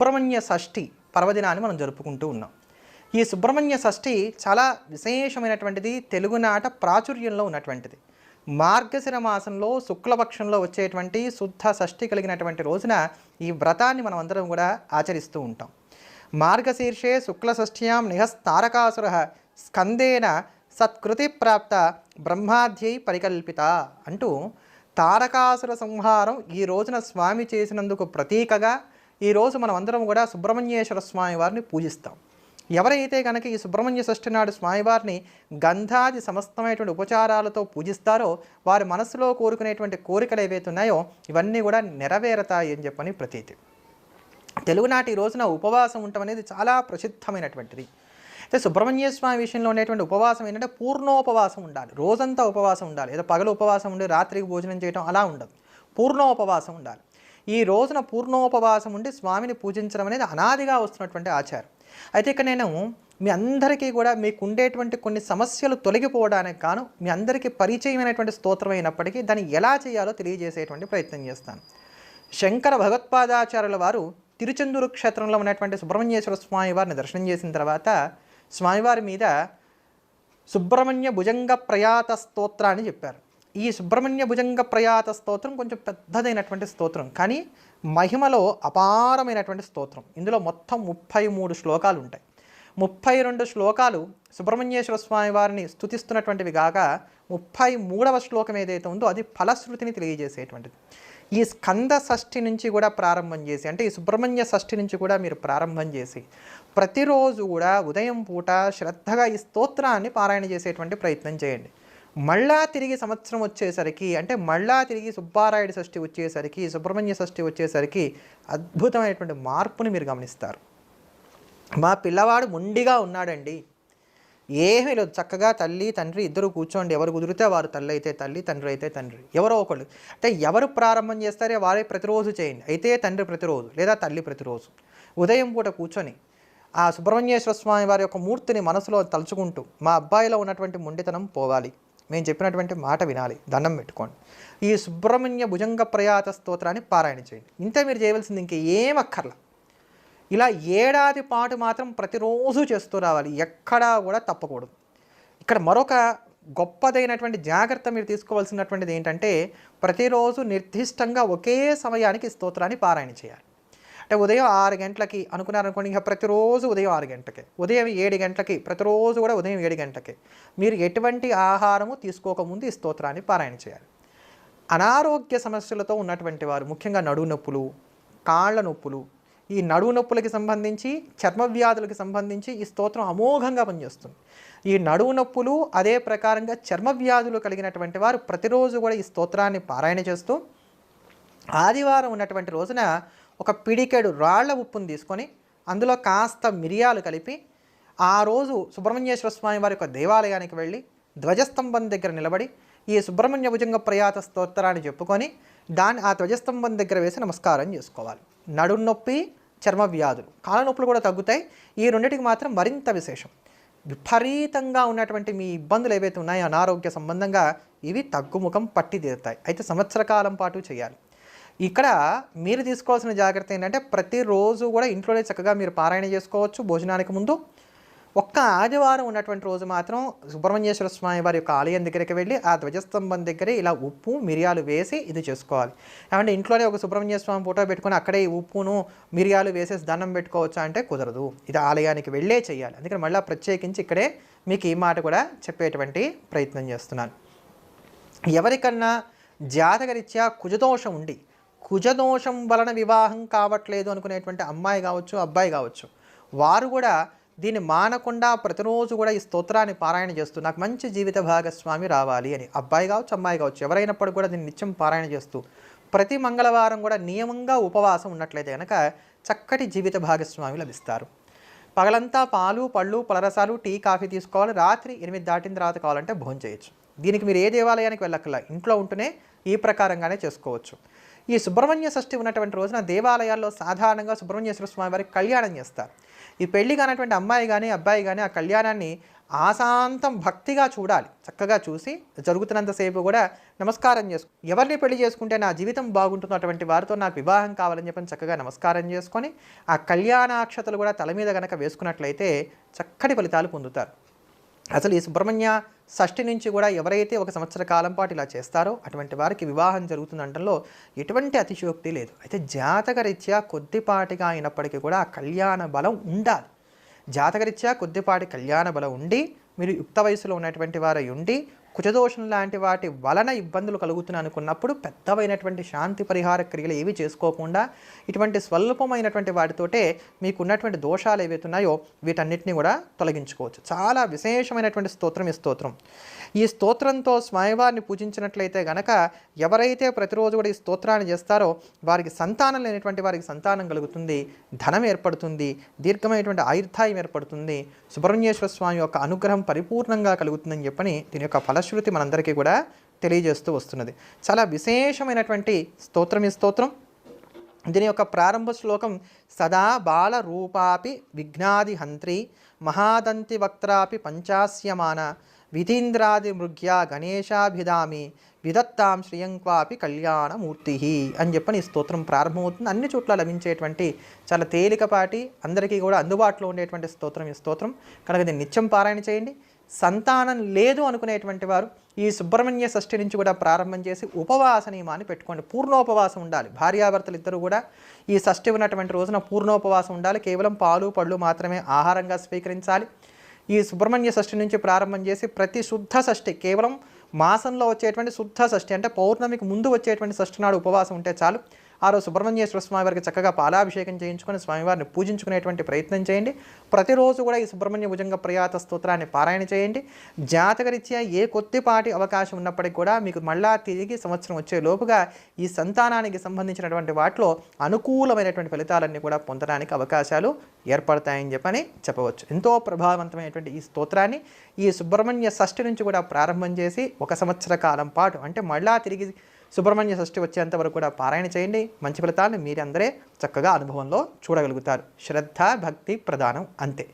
సుబ్రహ్మణ్య షష్ఠి పర్వదినాన్ని మనం జరుపుకుంటూ ఉన్నాం. ఈ సుబ్రహ్మణ్య షష్ఠి చాలా విశేషమైనటువంటిది తెలుగునాట ప్రాచుర్యంలో ఉన్నటువంటిది. మార్గశిర మాసంలో శుక్లపక్షంలో వచ్చేటువంటి శుద్ధ షష్ఠి కలిగినటువంటి రోజున ఈ వ్రతాన్ని మనం అందరం కూడా ఆచరిస్తూ ఉంటాం. మార్గశీర్షే శుక్లషష్ఠ్యాం నిహస్తారకాసుర స్కందేన సత్కృతి ప్రాప్త బ్రహ్మాధ్యై పరికల్పిత అంటూ తారకాసుర సంహారం ఈ రోజున స్వామి చేసినందుకు ప్రతీకగా ఈరోజు మనం అందరం కూడా సుబ్రహ్మణ్యేశ్వర స్వామి వారిని పూజిస్తాం. ఎవరైతే కనుక ఈ సుబ్రహ్మణ్య షష్ఠి నాడు స్వామివారిని గంధాది సమస్తమైనటువంటి ఉపచారాలతో పూజిస్తారో వారి మనసులో కోరుకునేటువంటి కోరికలు ఏవైతే ఉన్నాయో ఇవన్నీ కూడా నెరవేరతాయి అని చెప్పని ప్రతీతి. తెలుగునాటి రోజున ఉపవాసం ఉండటం అనేది చాలా ప్రసిద్ధమైనటువంటిది. అయితే సుబ్రహ్మణ్య స్వామి విషయంలో ఉండేటువంటి ఉపవాసం ఏంటంటే పూర్ణోపవాసం ఉండాలి. రోజంతా ఉపవాసం ఉండాలి. ఏదో పగలు ఉపవాసం ఉండి రాత్రికి భోజనం చేయడం అలా ఉండదు. పూర్ణోపవాసం ఉండాలి. ఈ రోజున పూర్ణోపవాసం ఉండి స్వామిని పూజించడం అనేది అనాదిగా వస్తున్నటువంటి ఆచారం. అయితే ఇక్కడ నేను మీ అందరికీ కూడా మీకు ఉండేటువంటి కొన్ని సమస్యలు తొలగిపోవడానికి కాను మీ అందరికీ పరిచయమైనటువంటి స్తోత్రం అయినప్పటికీ దాన్ని ఎలా చేయాలో తెలియజేసేటువంటి ప్రయత్నం చేస్తాను. శంకర భగవత్పాదాచార్యుల వారు తిరుచెందూరు క్షేత్రంలో ఉన్నటువంటి సుబ్రహ్మణ్యేశ్వర స్వామి వారిని దర్శనం చేసిన తర్వాత స్వామివారి మీద సుబ్రహ్మణ్య భుజంగ ప్రయాత స్తోత్రాన్ని చెప్పారు. ఈ సుబ్రహ్మణ్య భుజంగ ప్రయాత స్తోత్రం కొంచెం పెద్దదైనటువంటి స్తోత్రం. కానీ మహిమలో అపారమైనటువంటి స్తోత్రం. ఇందులో మొత్తం ముప్పై మూడు శ్లోకాలు ఉంటాయి ముప్పై రెండు శ్లోకాలు సుబ్రహ్మణ్యేశ్వర స్వామి వారిని స్తుతిస్తున్నటువంటివి కాక ముప్పై మూడవ శ్లోకం ఏదైతే ఉందో అది ఫలశ్రుతిని తెలియజేసేటువంటిది. ఈ స్కంద షష్ఠి నుంచి కూడా ప్రారంభం చేసి అంటే ఈ సుబ్రహ్మణ్య షష్ఠి నుంచి కూడా మీరు ప్రారంభం చేసి ప్రతిరోజు కూడా ఉదయం పూట శ్రద్ధగా ఈ స్తోత్రాన్ని పారాయణ చేసేటువంటి ప్రయత్నం చేయండి. మళ్ళా తిరిగి సంవత్సరం వచ్చేసరికి అంటే మళ్ళా తిరిగి సుబ్బారాయుడు షష్ఠి వచ్చేసరికి సుబ్రహ్మణ్య షష్ఠి వచ్చేసరికి అద్భుతమైనటువంటి మార్పుని మీరు గమనిస్తారు. మా పిల్లవాడు మొండిగా ఉన్నాడండి. ఏమీ లేదు. చక్కగా తల్లి తండ్రి ఇద్దరు కూర్చోండి. ఎవరు కుదిరితే వారు తల్లి అయితే తల్లి తండ్రి అయితే తండ్రి. ఎవరో ఒకళ్ళు. అంటే ఎవరు ప్రారంభం చేస్తారో వారే ప్రతిరోజు చేయండి. అయితే తండ్రి ప్రతిరోజు లేదా తల్లి ప్రతిరోజు. ఉదయం పూట కూర్చొని ఆ సుబ్రహ్మణ్యేశ్వర స్వామి వారి యొక్క మూర్తిని మనసులో తలుచుకుంటూ మా అబ్బాయిలో ఉన్నటువంటి మొండితనం పోవాలి. మేము చెప్పినటువంటి మాట వినాలి దండం పెట్టుకోండి. ఈ సుబ్రహ్మణ్య భుజంగ ప్రయాత స్తోత్రాన్ని పారాయణ చేయండి. ఇంతే మీరు చేయవలసింది ఇంకేం అక్కర్లా. ఇలా ఏడాది పాటు మాత్రం ప్రతిరోజు చేస్తూ రావాలి ఎక్కడా కూడా తప్పకూడదు. ఇక్కడ మరొక గొప్పదైనటువంటి జాగ్రత్త మీరు తీసుకోవాల్సినటువంటిది ఏంటంటే ప్రతిరోజు నిర్దిష్టంగా ఒకే సమయానికి స్తోత్రాన్ని పారాయణ చేయాలి. అంటే ఉదయం ఆరు గంటలకి అనుకున్నారనుకోండి ఇంకా ప్రతిరోజు ఉదయం ఆరు గంటకి ఉదయం ఏడు గంటలకి ప్రతిరోజు కూడా ఉదయం ఏడు గంటకి మీరు ఎటువంటి ఆహారము తీసుకోకముందు ఈ స్తోత్రాన్ని పారాయణ చేయాలి. అనారోగ్య సమస్యలతో ఉన్నటువంటి వారు ముఖ్యంగా నడువు నొప్పులు కాళ్ళ నొప్పులు ఈ నడువు నొప్పులకి సంబంధించి చర్మ వ్యాధులకి సంబంధించి ఈ స్తోత్రం అమోఘంగా పనిచేస్తుంది. ఈ నడువు నొప్పులు అదే ప్రకారంగా చర్మ వ్యాధులు కలిగినటువంటి వారు ప్రతిరోజు కూడా ఈ స్తోత్రాన్ని పారాయణ చేస్తూ ఆదివారం ఉన్నటువంటి రోజున ఒక పిడికెడు రాళ్ళ ఉప్పును తీసుకొని అందులో కాస్త మిరియాలు కలిపి ఆ రోజు సుబ్రహ్మణ్యేశ్వర స్వామి వారి యొక్క దేవాలయానికి వెళ్ళి ధ్వజస్తంభం దగ్గర నిలబడి ఈ సుబ్రహ్మణ్య భుజంగ ప్రయాత స్తోత్రాన్ని చెప్పుకొని దాన్ని ఆ ధ్వజస్తంభం దగ్గర వేసి నమస్కారం చేసుకోవాలి. నడుం నొప్పి చర్మ వ్యాధులు. కాళ్ళ నొప్పులు కూడా తగ్గుతాయి. ఈ రెండింటికి మాత్రం మరింత విశేషం. విపరీతంగా ఉన్నటువంటి మీ ఇబ్బందులు ఏవైతే ఉన్నాయో అనారోగ్య సంబంధంగా ఇవి తగ్గుముఖం పట్టిదేరుతాయి అయితే సంవత్సర కాలం పాటు చేయాలి. ఇక్కడ మీరు తీసుకోవాల్సిన జాగ్రత్త ఏంటంటే ప్రతిరోజు కూడా ఇంట్లోనే చక్కగా మీరు పారాయణ చేసుకోవచ్చు భోజనానికి ముందు. ఒక్క ఆదివారం ఉన్నటువంటి రోజు మాత్రం సుబ్రహ్మణ్యేశ్వర స్వామి వారి యొక్క ఆలయం దగ్గరికి వెళ్ళి ఆ ధ్వజస్తంభం దగ్గరే ఇలా ఉప్పు మిరియాలు వేసి ఇది చేసుకోవాలి. ఏమంటే ఇంట్లోనే ఒక సుబ్రహ్మణ్య స్వామి ఫోటో పెట్టుకొని అక్కడే ఈ ఉప్పును మిరియాలు వేసేసి దండం పెట్టుకోవచ్చా అంటే కుదరదు. ఇది ఆలయానికి వెళ్ళే చేయాలి అందుకని మళ్ళీ ప్రత్యేకించి ఇక్కడే మీకు ఈ మాట కూడా చెప్పేటువంటి ప్రయత్నం చేస్తున్నాను. ఎవరికన్నా జాతకరీత్యా కుజదోషం ఉండి కుజదోషం వలన వివాహం కావట్లేదు అనుకునేటువంటి అమ్మాయి కావచ్చు అబ్బాయి కావచ్చు. వారు కూడా దీన్ని మానకుండా ప్రతిరోజు కూడా ఈ స్తోత్రాన్ని పారాయణ చేస్తూ నాకు మంచి జీవిత భాగస్వామి రావాలి అని అబ్బాయి కావచ్చు అమ్మాయి కావచ్చు ఎవరైనప్పుడు కూడా దీన్ని నిత్యం పారాయణ చేస్తూ ప్రతి మంగళవారం కూడా నియమంగా ఉపవాసం ఉన్నట్లయితే కనుక చక్కటి జీవిత భాగస్వామి లభిస్తారు. పగలంతా పాలు పళ్ళు పలరసాలు టీ కాఫీ తీసుకోవాలి రాత్రి ఎనిమిది దాటిన తర్వాత కావాలంటే భోజనం చేయొచ్చు దీనికి మీరు ఏ దేవాలయానికి వెళ్ళక్కల ఇంట్లో ఉంటూనే ఈ ప్రకారంగానే చేసుకోవచ్చు. ఈ సుబ్రహ్మణ్య షష్ఠి ఉన్నటువంటి రోజున దేవాలయాల్లో సాధారణంగా సుబ్రహ్మణ్యేశ్వర స్వామి వారికి కళ్యాణం చేస్తారు. ఈ పెళ్ళి కానటువంటి అమ్మాయి కానీ అబ్బాయి కానీ ఆ కళ్యాణాన్ని ఆశాంతం భక్తిగా చూడాలి. చక్కగా చూసి జరుగుతున్నంతసేపు కూడా నమస్కారం చేసుకు ఎవరిని పెళ్ళి చేసుకుంటే నా జీవితం బాగుంటుందో అటువంటి వారితో నాకు వివాహం కావాలని చెప్పని చక్కగా నమస్కారం చేసుకొని ఆ కళ్యాణాక్షతలు కూడా తల మీద కనుక వేసుకున్నట్లయితే చక్కటి ఫలితాలు పొందుతారు. అసలు ఈ సుబ్రహ్మణ్య షష్ఠి నుంచి కూడా ఎవరైతే ఒక సంవత్సర కాలం పాటు ఇలా చేస్తారో అటువంటి వారికి వివాహం జరుగుతుందంటంలో ఎటువంటి అతిశయోక్తి లేదు. అయితే జాతకరీత్యా కొద్దిపాటిగా అయినప్పటికీ కూడా ఆ కళ్యాణ బలం ఉండాలి. జాతకరీత్యా కొద్దిపాటి కళ్యాణ బలం ఉండి మీరు యుక్త వయసులో ఉన్నటువంటి వారై ఉండి కుచదోషం లాంటి వాటి వలన ఇబ్బందులు కలుగుతున్నాయి అనుకున్నప్పుడు పెద్దవైనటువంటి శాంతి పరిహార క్రియలు ఏవి చేసుకోకుండా ఇటువంటి స్వల్పమైనటువంటి వాటితోటే మీకున్నటువంటి దోషాలు ఏవైతే ఉన్నాయో వీటన్నిటిని కూడా తొలగించుకోవచ్చు. చాలా విశేషమైనటువంటి స్తోత్రం ఈ స్తోత్రం. ఈ స్తోత్రంతో స్వామివారిని పూజించినట్లయితే గనక ఎవరైతే ప్రతిరోజు కూడా ఈ స్తోత్రాన్ని చేస్తారో వారికి సంతానం లేనటువంటి వారికి సంతానం కలుగుతుంది ధనం ఏర్పడుతుంది దీర్ఘమైనటువంటి ఆయుర్ధాయం ఏర్పడుతుంది సుబ్రహ్మణ్యేశ్వర స్వామి యొక్క అనుగ్రహం పరిపూర్ణంగా కలుగుతుందని చెప్పని దీని యొక్క ఫలశ్రుతి మనందరికీ కూడా తెలియజేస్తూ వస్తున్నది. చాలా విశేషమైనటువంటి స్తోత్రం ఈ స్తోత్రం. దీని యొక్క ప్రారంభ శ్లోకం సదా బాల రూపాపి విఘ్నాది హంత్రి మహాదంతి వక్త్రాపి పంచాస్యమాన విధీంద్రాది మృగ్యా గణేశాభిధామి విదత్తాం శ్రియంక్వాపి కళ్యాణమూర్తి అని చెప్పని ఈ స్తోత్రం ప్రారంభమవుతుంది. అన్ని చోట్ల లభించేటువంటి చాలా తేలికపాటి అందరికీ కూడా అందుబాటులో ఉండేటువంటి స్తోత్రం ఈ స్తోత్రం. కనుక దీన్ని నిత్యం పారాయణ చేయండి. సంతానం లేదు అనుకునేటువంటి వారు ఈ సుబ్రహ్మణ్య షష్ఠి నుంచి కూడా ప్రారంభం చేసి ఉపవాస నియమాన్ని పెట్టుకోండి. పూర్ణోపవాసం ఉండాలి. భార్యాభర్తలు ఇద్దరు కూడా ఈ షష్ఠి ఉన్నటువంటి రోజున పూర్ణోపవాసం ఉండాలి. కేవలం పాలు పళ్ళు మాత్రమే ఆహారంగా స్వీకరించాలి. ఈ సుబ్రహ్మణ్య షష్ఠి నుంచి ప్రారంభం చేసి ప్రతి శుద్ధ షష్ఠి కేవలం మాసంలో వచ్చేటువంటి శుద్ధ షష్ఠి అంటే పౌర్ణమికి ముందు వచ్చేటువంటి షష్ఠి నాడు ఉపవాసం ఉంటే చాలు. ఆ రోజు సుబ్రహ్మణ్యేశ్వర స్వామి వారికి చక్కగా పాలాభిషేకం చేయించుకొని స్వామివారిని పూజించుకునేటువంటి ప్రయత్నం చేయండి. ప్రతిరోజు కూడా ఈ సుబ్రహ్మణ్య భుజంగ ప్రయాత స్తోత్రాన్ని పారాయణ చేయండి. జాతకరీత్యా ఏ కొద్దిపాటి అవకాశం ఉన్నప్పటికీ కూడా మీకు మళ్ళా తిరిగి సంవత్సరం వచ్చే లోపుగా ఈ సంతానానికి సంబంధించినటువంటి వాటిలో అనుకూలమైనటువంటి ఫలితాలన్నీ కూడా పొందడానికి అవకాశాలు ఏర్పడతాయని చెప్పని చెప్పవచ్చు. ఎంతో ప్రభావవంతమైనటువంటి ఈ స్తోత్రాన్ని ఈ సుబ్రహ్మణ్య షష్ఠి నుంచి కూడా ప్రారంభం చేసి ఒక సంవత్సర కాలం పాటు అంటే మళ్ళా తిరిగి సుబ్రహ్మణ్య షష్ఠి వచ్చేంత వరకు కూడా పారాయణ చేయండి. మంచి ఫలితాలను మీరందరే చక్కగా అనుభవంలో చూడగలుగుతారు. శ్రద్ధ భక్తి ప్రధానం అంతే.